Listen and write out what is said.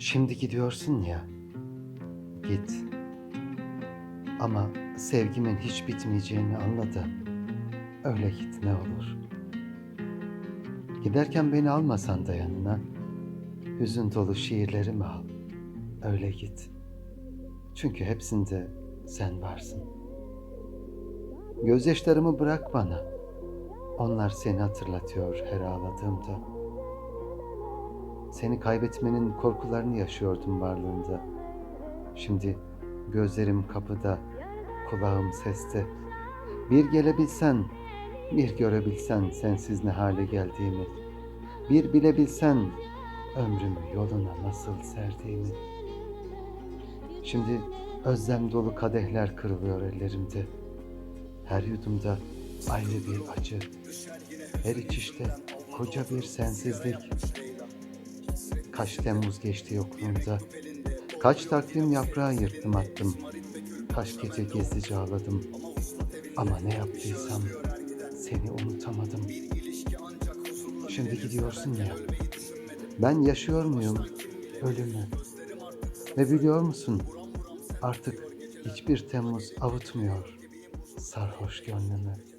Şimdi gidiyorsun ya. Git. Ama sevgimin hiç bitmeyeceğini anla da öyle git ne olur. Giderken beni almasan da yanına. Hüzün dolu şiirlerimi al. Öyle git. Çünkü hepsinde sen varsın. Gözyaşlarımı bırak bana. Onlar seni hatırlatıyor her ağladığımda. Seni kaybetmenin korkularını yaşıyordum varlığında. Şimdi gözlerim kapıda, kulağım seste. Bir gelebilsen, bir görebilsen sensiz ne hale geldiğimi. Bir bilebilsen ömrümü yoluna nasıl serdiğimi. Şimdi özlem dolu kadehler kırılıyor ellerimde. Her yudumda ayrı bir acı. Her içişte koca bir sensizlik. Kaç Temmuz geçti yokluğunda. Kaç takvim yaprağı yırttım attım. Kaç gece gizlice ağladım. Ama ne yaptıysam seni unutamadım. Şimdi gidiyorsun ya. Ben yaşıyor muyum ölümü? Ve biliyor musun? Artık hiçbir Temmuz avutmuyor sarhoş gönlümü.